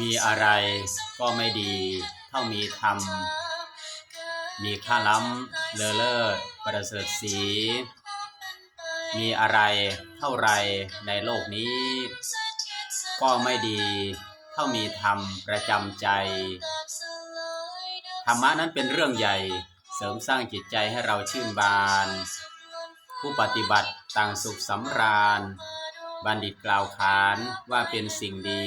มีอะไรก็ไม่ดีเท่ามีธรรม มีค่าล้ำเลอเลิศประเสริฐสี มีอะไรเท่าไรในโลกนี้ ก็ไม่ดีเท่ามีธรรมประจำใจ ธรรมะนั้นเป็นเรื่องใหญ่เสริมสร้างจิตใจให้เราชื่นบาน ผู้ปฏิบัติต่างสุขสำราญ บัณฑิตกล่าวขานว่าเป็นสิ่งดี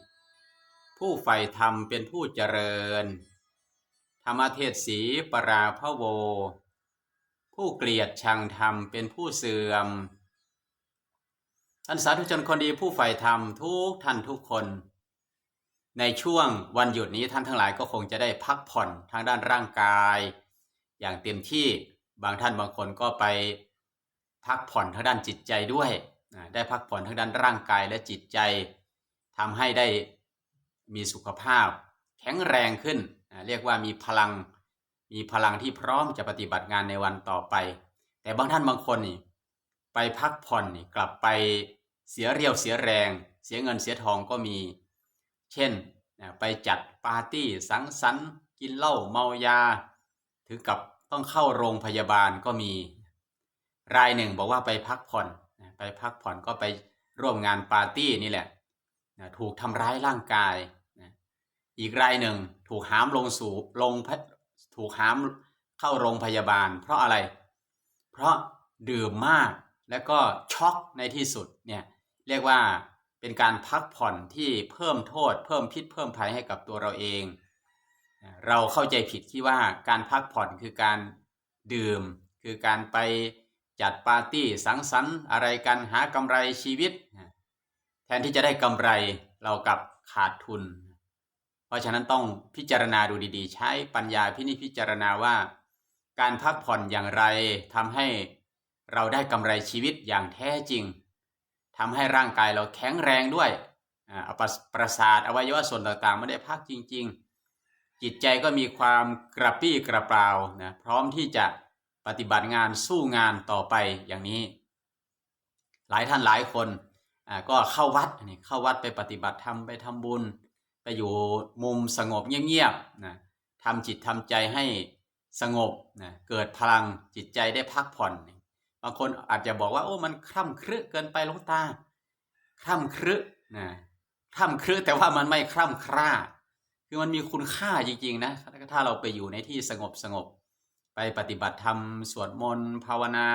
ผู้ใฝ่ธรรมเป็นผู้เจริญ ธรรมเทศสีปราพโว ผู้เกลียดชังธรรมเป็นผู้เสื่อม ท่านสาธุชนคนดีผู้ใฝ่ธรรมทุกท่านทุกคน ในช่วงวันหยุดนี้ท่านทั้งหลายก็คงจะได้พักผ่อนทางด้านร่างกาย อย่างเต็มที่บางท่านบางคนก็ไปพักผ่อนทางด้านจิตใจด้วย ได้พักผ่อนทางด้านร่างกายและจิตใจทำให้ได้ มีสุขภาพ แข็งแรงขึ้น เรียกว่ามีพลัง มีพลังที่พร้อมจะปฏิบัติงานในวันต่อไป แต่บางท่านบางคนนี่ไปพักผ่อนนี่กลับไปเสียเรียวเสียแรง เสียเงินเสียทองก็มี เช่นไปจัดปาร์ตี้สังสรรค์ กินเหล้าเมายา ถึงกับต้องเข้าโรงพยาบาลก็มี รายหนึ่งบอกว่าไปพักผ่อนไปพักผ่อนก็ไปร่วมงานปาร์ตี้นี่แหละ ถูกทำร้ายร่างกาย อีกรายหนึ่งถูกหามลงสู่ลงถูกหามเข้าโรงพยาบาล เพราะอะไร เพราะดื่มมากแล้วก็ช็อกในที่สุดเนี่ยเรียกว่าเป็นการพักผ่อนที่เพิ่มโทษ เพิ่มพิษเพิ่มภัยให้กับตัวเราเอง เราเข้าใจผิดที่ว่าการพักผ่อนคือการดื่ม คือการไปจัดปาร์ตี้สังสรรค์อะไรกันหากำไรชีวิต แทนที่จะได้กำไรเรากลับขาดทุน เพราะฉะนั้นต้องพิจารณาดูดีๆ ใช้ปัญญาพินิจพิจารณาว่า การพักผ่อนอย่างไรทำให้เราได้กำไรชีวิตอย่างแท้จริงทำให้ร่างกายเราแข็งแรงด้วยอาประสาทอวัยวะส่วนต่างๆไม่ได้พักจริง ๆ จิตใจก็มีความกระปี้กระเปร่านะพร้อมที่จะปฏิบัติงานสู้งานต่อไปอย่างนี้ หลายท่านหลายคนก็เข้าวัดนี่เข้าวัดไปปฏิบัติธรรมไปทำบุญ ไปอยู่มุมสงบเงียบๆนะทำจิตทำใจให้สงบนะเกิดพลังจิตใจได้พักผ่อนบางคนอาจจะบอกว่าโอ้มันคร่ำครึเกินไปลงตาคร่ำครึนะคร่ำครึแต่ว่ามันไม่คร่ำคร่า คือมันมีคุณค่าจริงๆนะถ้าเราไปอยู่ในที่สงบสงบ ไปปฏิบัติธรรมสวดมนต์ภาวนา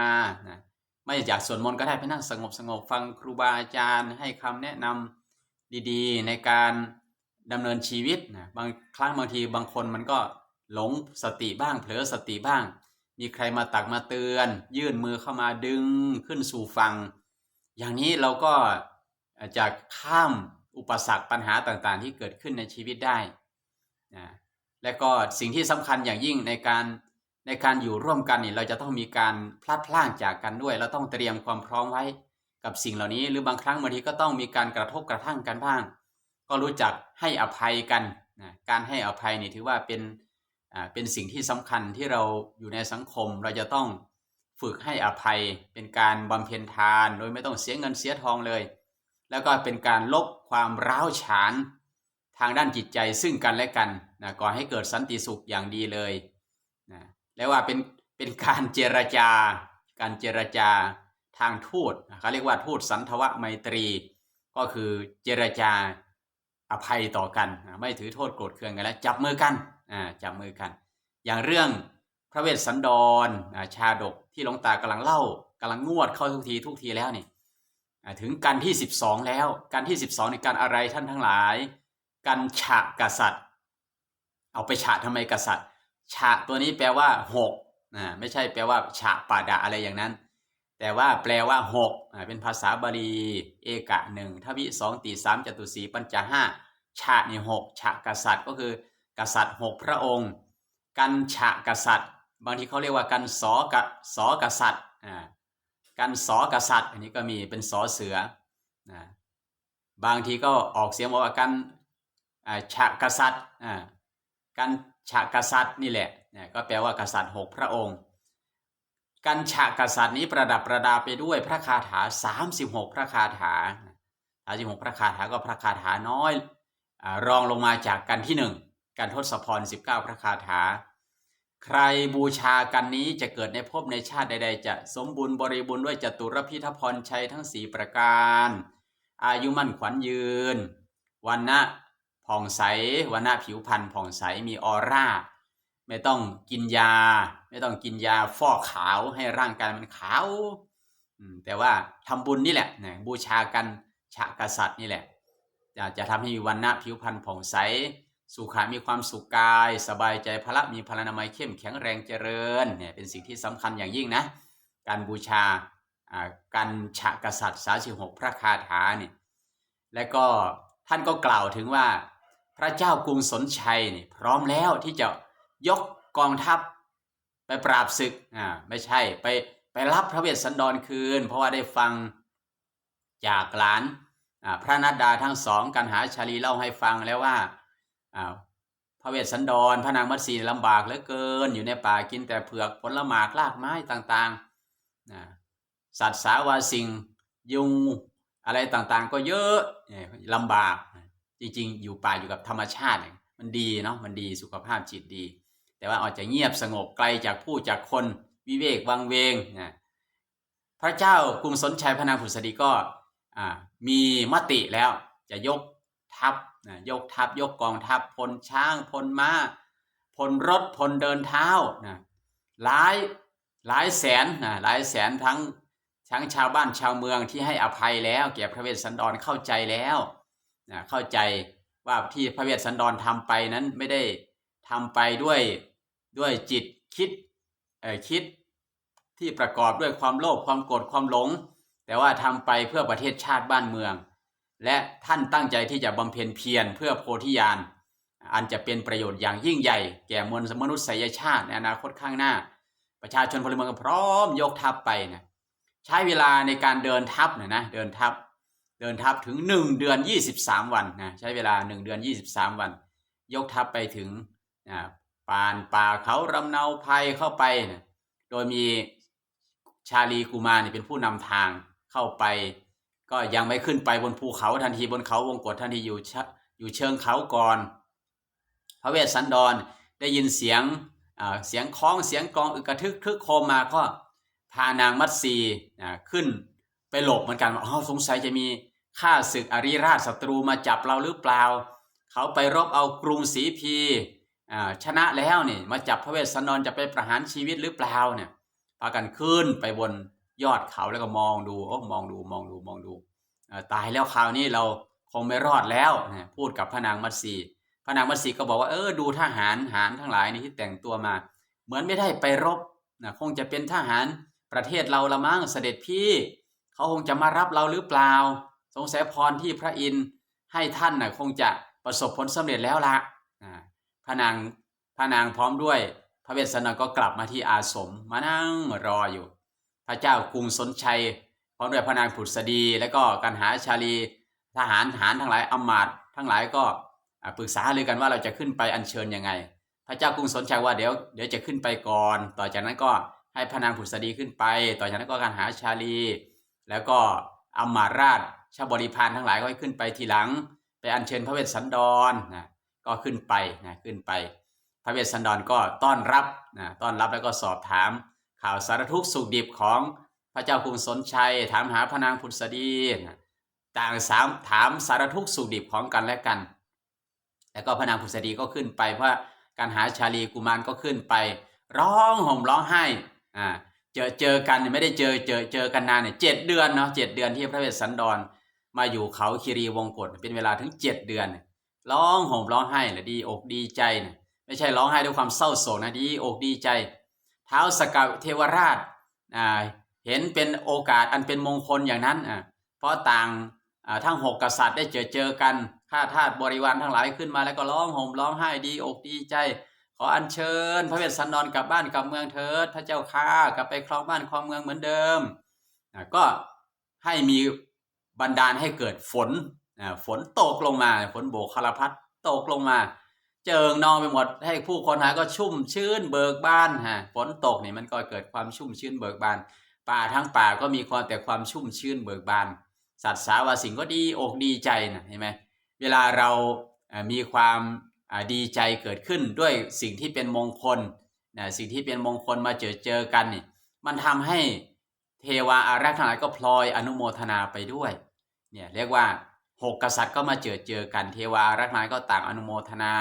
นะไม่อยากสวดมนต์ก็ได้ไปนั่งสงบสงบฟังครูบาอาจารย์ ให้คำแนะนำดีๆ ในการ ดำเนินชีวิตนะบางครั้งบางทีบางคนมันก็หลงสติบ้างเผลอสติบ้าง มีใครมาตักมาเตือน ยื่นมือเข้ามาดึงขึ้นสู่ฟัง อย่างนี้เราก็จะข้ามอุปสรรคปัญหาต่างๆ ที่เกิดขึ้นในชีวิตได้นะและก็สิ่งที่สำคัญอย่างยิ่งในการในการอยู่ร่วมกันนี่เราจะต้องมีการพลัดพรากจากกันด้วย เราต้องเตรียมความพร้อมไว้กับสิ่งเหล่านี้ หรือบางครั้งบางทีก็ต้องมีการกระทบกระทั่งกันบ้าง ก็รู้จักให้อภัยกันนะการให้อภัยนี่ถือว่าเป็นอ่าเป็นสิ่งที่สำคัญที่เราอยู่ในสังคมเราจะต้องฝึกให้อภัยเป็นการบำเพ็ญทาน โดยไม่ต้องเสียเงินเสียทองเลย แล้วก็เป็นการลบความร้าวฉานทางด้านจิตใจซึ่งกันและกันนะก่อให้เกิดสันติสุขอย่างดีเลยนะแล้วว่าเป็นเป็นการเจรจาการเจรจาทางทูตเขาเรียกว่าทูตสันทวไมตรี ก็คือเจรจา อภัยต่อกันไม่ถือโทษโกรธเคืองกันแล้วจับมือกันจับมือกัน อย่างเรื่องพระเวสสันดรชาดกที่หลวงตากำลังเล่ากำลังงวดเข้าทุกทีทุกทีแล้วนี่ถึงกันที่สิบสองแล้วกันที่สิบสองในการอะไรท่านทั้งหลาย กันฉะกษัตริย์ เอาไปฉะทำไมกษัตริย์ฉะตัวนี้แปลว่าหกไม่ใช่แปลว่าฉะป่าดะอะไรอย่างนั้น แต่ว่าแปลว่าหกเป็นภาษาบาลีเอกะหนึ่งทวิสองตีสามจตุสีปัญจห้าฉะนี่หกฉะกษัตริย์ก็คือกษัตริย์หกพระองค์ กันฉะกษัตริย์ บางทีเขาเรียกว่ากันสอกะสอกษัตริย์อ่ากันสอกษัตริย์ อันนี้ก็มีเป็นสอเสือนะบางทีก็ออกเสียงว่ากันฉะกษัตริย์อ่ากันฉะกษัตริย์นี่แหละนะก็แปลว่ากษัตริย์หกพระองค์ กันฉะกษัตริย์นี้ประดับประดาไปด้วยพระคาถา 36 พระคาถา 36 พระคาถาก็พระคาถาน้อยอรองลงมาจากกันที่หนึ่งกันทศพร 19 พระคาถา ใครบูชากันนี้จะเกิดในภพในชาติใด ๆ จะสมบูรณ์บริบูรณ์ด้วยจตุรพิทพรชัยทั้งสีประการ อายุมั่นขวัญยืน วันนะผ่องใสวันนะผิวพรรณผ่องใสมีออร่า ไม่ต้องกินยา ไม่ต้องกินยาฟอกขาวให้ร่างกายมันขาวแต่ว่าทำบุญนี่แหละนะบูชากันฉะกษัตริย์นี่แหละ จะจะทำให้มีวันนะผิวพรรณผ่องใส สุขามีความสุขกาย สบายใจพละมีพลานามัยเข้มแข็งแรงเจริญเนี่ยเป็นสิ่งที่สำคัญอย่างยิ่งนะ การบูชาการฉะกษัตริย์สาสิหกพระคาถาเนี่ยและก็ท่านก็กล่าวถึงว่าพระเจ้ากรุงสนชัยนี่พร้อมแล้วที่จะ ยกกองทัพไปปราบศึกอ่าไม่ใช่ไปไปรับพระเวสสันดรคืน เพราะว่าได้ฟังจากหลานอ่าพระนัดดาทั้งสองกันหาชาลีเล่าให้ฟังแล้วว่าอ่าพระเวสสันดรพระนางมัตสีลำบากเหลือเกิน อยู่ในป่ากินแต่เผือกผลหมากรากไม้ต่างๆนะสัตว์สาวาสิงยุงอะไรต่างๆ ก็เยอะลำบากจริงๆ อยู่ป่าอยู่กับธรรมชาติมันดีเนาะมันดีสุขภาพจิตดี แต่ว่าอาจจะเงียบสงบไกลจากผู้จากคนวิเวกวังเวงนะพระเจ้ากรุงสนชัยพระนางผุษดีก็มีมติแล้วจะยกทัพนะยกทัพยกกองทัพพลช้างพลม้าพลรถพลเดินเท้านะหลายหลายแสนนะหลายแสนทั้งทั้งชาวบ้านชาวเมืองที่ให้อภัยแล้วแก่พระเวสสันดรเข้าใจแล้วนะเข้าใจว่าที่พระเวสสันดรทำไปนั้นไม่ได้ ทำไปด้วยด้วยจิตคิดเอ่อคิดที่ประกอบด้วยความโลภความโกรธความหลง แต่ว่าทำไปเพื่อประเทศชาติบ้านเมือง และท่านตั้งใจที่จะบำเพ็ญเพียรเพื่อโพธิญาณอันจะเป็นประโยชน์อย่างยิ่งใหญ่ แก่มวลมนุษยชาติในอนาคตข้างหน้า ประชาชนพลเมืองพร้อมยกทัพไปนะใช้เวลาในการเดินทัพเนี่ยนะเดินทัพเดินทัพถึง 1 เดือน 23 วันนะใช้เวลา 1 เดือน 23 วัน ยกทัพไปถึง ปานป่าเขารำเนาภัยเข้าไปนะโดยมีชาลีกุมารเป็นผู้นำทางเข้าไป ก็ยังไม่ขึ้นไปบนภูเขาทันทีบนเขาวงกฏทันทีอยู่อยู่เชิงเขาก่อน พระเวสสันดรได้ยินเสียงเสียงคล้องเสียงกองอึกกระทึกทึกโคมมาก็พานางมัตสีขึ้นไปหลบเหมือนกันว่าอ๋อสงสัยจะมีข้าศึกอริราชศัตรูมาจับเราหรือเปล่า เขาไปรบเอากรุงศรีพี ชนะแล้วนี่มาจับพระเวสสันดรจะไปประหารชีวิตหรือเปล่าเนี่ยพากันขึ้นไปบนยอดเขาแล้วก็มองดูโอ้มองดูมองดูมองดูตายแล้วคราวนี้เราคงไม่รอดแล้วนะพูดกับพระนางมัตสีพระนางมัตสีก็บอกว่าเออดูทหารหารทั้งหลายนี่ที่แต่งตัวมา เหมือนไม่ได้ไปรบนะคงจะเป็นทหารประเทศเราละมั้งเสด็จพี่เขาคงจะมารับเราหรือเปล่า สงสัยพรที่พระอินทร์ให้ท่านนะคงจะประสบผลสำเร็จแล้วละอ่า พระนางพระนางพร้อมด้วย พระเวสสันดรก็กลับมาที่อาสมมานั่งรออยู่ พระเจ้ากรุงสนชัยพร้อมด้วยพระนางผุดสดี และก็กันหาชาลีทหารทหารทั้งหลายอำมาตทั้งหลายก็ปรึกษาเลยกันว่าเราจะขึ้นไปอัญเชิญยังไง พระเจ้ากรุงสนชัยว่าเดี๋ยวเดี๋ยวจะขึ้นไปก่อน ต่อจากนั้นก็ให้พระนางผุดสดีขึ้นไป ต่อจากนั้นก็กันหาชาลี แล้วก็อำมาตราชชาบริพารทั้งหลายก็ให้ขึ้นไปทีหลัง ไปอัญเชิญพระเวสสันดรนะ ก็ขึ้นไปนะขึ้นไป พระเวสสันดรก็ต้อนรับนะต้อนรับแล้วก็สอบถาม ข่าวสารทุกสุขดิบของพระเจ้ากรุงสนชัย ถามหาพระนางผุดสดีนะต่างสามถามสารทุกสุขดิบของกันและกัน แล้วก็พระนางผุษดีก็ขึ้นไปเพราะการหาชาลีกุมารก็ขึ้นไป ร้องห่มร้องไห้อ่าเจอเจอกันไม่ได้เจอเจอเจอกันนานเนี่ยเจ็ดเดือนเนาะเจ็ดเดือนที่พระเวสสันดรมาอยู่เขาคีรีวงกฏเป็นเวลาถึงเจ็ดเดือน ร้องห่มร้องไห้และดีอกดีใจนะไม่ใช่ร้องไห้ด้วยความเศร้าโศกนะดีอกดีใจ เท้าสกาวเทวราชอ่าเห็นเป็นโอกาสอันเป็นมงคลอย่างนั้นอ่าเพราะต่างอ่าทั้งหกกษัตริย์ได้เจอเจอกันข้าทาสบริวารทั้งหลายขึ้นมาแล้วก็ร้องห่มร้องไห้ดีอกดีใจ ขออัญเชิญ พระเวสสันดรกลับบ้านกลับเมืองเถิดพระเจ้าข้ากลับไปครองบ้านครองเมืองเหมือนเดิมก็ให้มีบันดาลให้เกิดฝน ฝนตกลงมา ฝนโบกคารพัดตกลงมา เจิงนองไปหมดให้ผู้คนหาก็ชุ่มชื้นเบิกบานฮะฝนตกนี่มันก็เกิดความชุ่มชื้นเบิกบาน ป่าทั้งป่าก็มีความแต่ความชุ่มชื้นเบิกบาน สัตว์สาวาสิ่งก็ดีอกดีใจนะเห็นไหมเวลาเรามีความดีใจเกิดขึ้นด้วยสิ่งที่เป็นมงคลนะสิ่งที่เป็นมงคลมาเจอเจอกันนี่มันทำให้เทวาอารักษ์ทั้งหลายก็พลอยอนุโมทนาไปด้วยเนี่ยเรียกว่า หกกษัตริย์ก็มาเจอเจอกันเทวารักษ์ทั้งหลายก็ต่างอนุโมทนา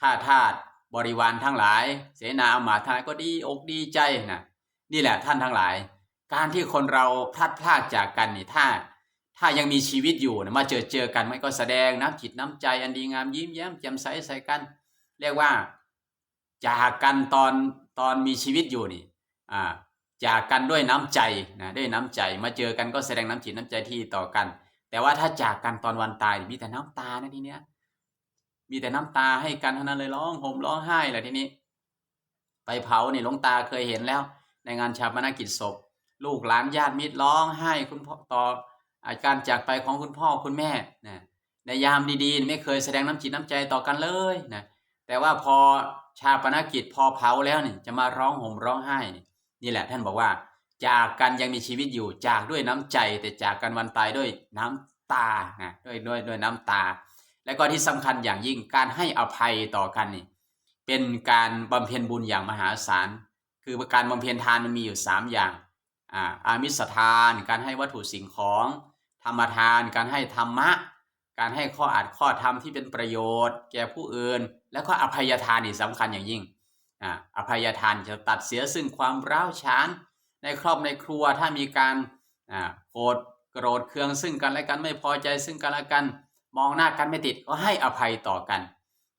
ข้าทาสบริวารทั้งหลาย เสนาอามาทั้งหลายก็ดีอกดีใจนะนี่แหละท่านทั้งหลาย การที่คนเราพลัดพรากจากกันนี่ถ้า ถ้ายังมีชีวิตอยู่นะมาเจอเจอกันมันก็แสดงน้ำจิตน้ำใจอันดีงามยิ้มแย้มแจ่มใสใส่กัน เรียกว่าจากกันตอนตอนมีชีวิตอยู่นี่อ่าจากกันด้วยน้ำใจนะด้วยน้ำใจมาเจอกันก็แสดงน้ำจิตน้ำใจที่ต่อกัน แต่ว่าถ้าจากกันตอนวันตายมีแต่น้ำตานะทีเนี้ย มีแต่น้ำตาให้กันเท่านั้นเลยร้องห่มร้องไห้แหละทีนี้ ไปเผาเนี่ยหลวงตาเคยเห็นแล้ว ในงานชาปนกิจศพ ลูกหลานญาติมิตรร้องไห้คุณพ่อต่ออาการจากไปของคุณพ่อคุณแม่นะในยามดีๆ ไม่เคยแสดงน้ำจิตน้ำใจต่อกันเลยนะแต่ว่าพอชาปนกิจพอเผาแล้วนี่จะมาร้องห่มร้องไห้นี่แหละ ท่านบอกว่า จากกันยังมีชีวิตอยู่ จากด้วยน้ำใจ แต่จากกันวันตายด้วยน้ำตานะด้วยด้วยด้วยน้ำตา และก็ที่สำคัญอย่างยิ่งการให้อภัยต่อกันนี่เป็นการบำเพ็ญบุญอย่างมหาศาลคือการบำเพ็ญทานมันมีอยู่ 3 อย่างอ่าอามิสทาน การให้วัตถุสิ่งของ ธรรมทาน การให้ธรรมะ การให้ข้ออาจข้อธรรมที่เป็นประโยชน์ แก่ผู้อื่น แล้วก็อภัยทานนี่สำคัญอย่างยิ่งอ่าอภัยทานจะตัดเสียซึ่งความร้าวฉาน ในครอบในครัวถ้ามีการโกรธโกรธเคืองซึ่งกันและกันไม่พอใจซึ่งกันและกันมองหน้ากันไม่ติดก็ให้อภัยต่อกัน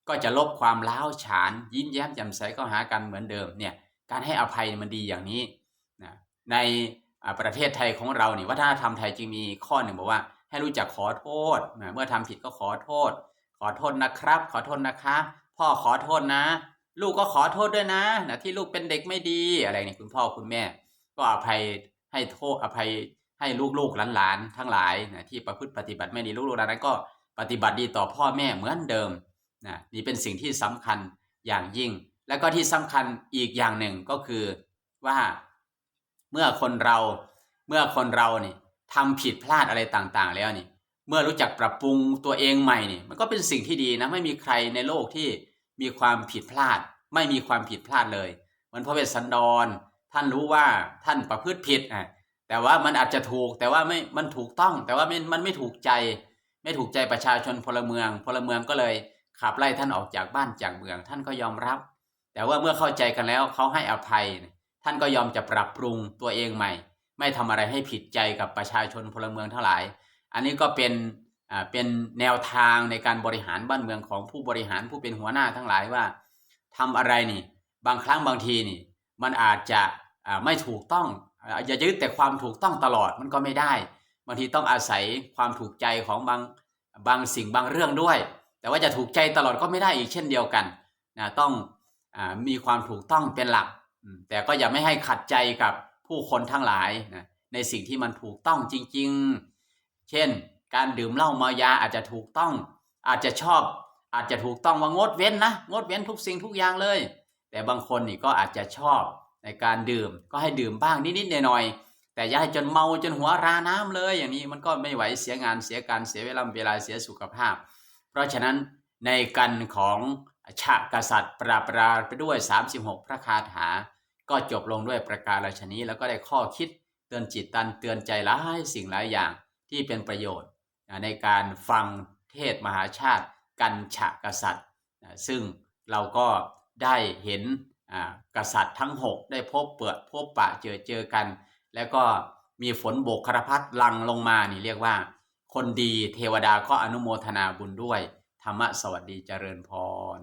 ก็จะลบความล้าวฉาน ยิ้มแย้มแจ่มใสก็หากันเหมือนเดิมเนี่ยการให้อภัยมันดีอย่างนี้นะในประเทศไทยของเราเนี่ยวัฒนธรรมไทยจึงมีข้อหนึ่งบอกว่า ให้รู้จักขอโทษนะเมื่อทำผิดก็ขอโทษ ขอโทษนะครับ ขอโทษนะคะ พ่อขอโทษนะ ลูกก็ขอโทษด้วยนะนะที่ลูกเป็นเด็กไม่ดีอะไรเนี่ยคุณพ่อคุณแม่ ก็อภัยให้โทษอภัยให้ลูกๆหลานๆทั้งหลายนะที่ประพฤติปฏิบัติไม่ดีลูกๆหลานนั้นก็ปฏิบัติดีต่อพ่อแม่เหมือนเดิมนะนี่เป็นสิ่งที่สำคัญอย่างยิ่ง แล้วก็ที่สำคัญอีกอย่างหนึ่งก็คือว่าเมื่อคนเราเมื่อคนเรานี่ทำผิดพลาดอะไรต่างๆ แล้วนี่เมื่อรู้จักปรับปรุงตัวเองใหม่นี่มันก็เป็นสิ่งที่ดีนะไม่มีใครในโลกที่มีความผิดพลาด ไม่มีความผิดพลาดเลยเหมือนพระเวสสันดร ท่านรู้ว่าท่านประพฤติผิดอะแต่ว่ามันอาจจะถูกแต่ว่าไม่มันถูกต้อง แต่ว่ามันมันไม่ถูกใจ ไม่ถูกใจประชาชนพลเมือง พลเมืองก็เลยขับไล่ท่านออกจากบ้านจากเมือง ท่านก็ยอมรับ แต่ว่าเมื่อเข้าใจกันแล้วเขาให้อภัย ท่านก็ยอมจะปรับปรุงตัวเองใหม่ ไม่ทำอะไรให้ผิดใจกับประชาชนพลเมืองทั้งหลาย อันนี้ก็เป็นอ่าเป็นแนวทางในการบริหารบ้านเมืองของผู้บริหารผู้เป็นหัวหน้าทั้งหลายว่าทำอะไรนี่ บางครั้งบางทีนี่ มันอาจจะ ไม่ถูกต้องอย่ายึดแต่ความถูกต้องตลอดมันก็ไม่ได้บางทีต้องอาศัยความถูกใจของบางบางสิ่งบางเรื่องด้วย แต่ว่าจะถูกใจตลอดก็ไม่ได้อีกเช่นเดียวกันนะต้องอามีความถูกต้องเป็นหลัก แต่ก็อย่าไม่ให้ขัดใจกับผู้คนทั้งหลายนะในสิ่งที่มันถูกต้องจริง ๆ เช่น การดื่มเหล้าเมายาอาจจะถูกต้อง อาจจะชอบ อาจจะถูกต้องว่างดเว้นนะงดเว้นทุกสิ่งทุกอย่างเลย แต่บางคนนี่ก็อาจจะชอบ ในการดื่มก็ให้ดื่มบ้างนิดๆหน่อยๆแต่อย่าให้จนเมาจนหัวราน้ำเลย อย่างนี้มันก็ไม่ไหวเสียงานเสียการเสียเวลาเวลาเสียสุขภาพ เพราะฉะนั้นในกันของชาติกษัตริย์ปราบปราไปด้วย 36 พระคาถา ก็จบลงด้วยประการราชนี้แล้วก็ได้ข้อคิดเตือนจิตตันเตือนใจหลายสิ่งหลายอย่างที่เป็นประโยชน์ ในการฟังเทศมหาชาติกันฉะกษัตริย์ ซึ่งเราก็ได้เห็น กษัตริย์ทั้ง 6 ได้พบเปิดพบปะเจอเจอกัน แล้วก็มีฝนโบกครพัดลังลงมานี่เรียกว่า คนดีเทวดาก็อนุโมทนาบุญด้วย ธรรมะสวัสดีเจริญพร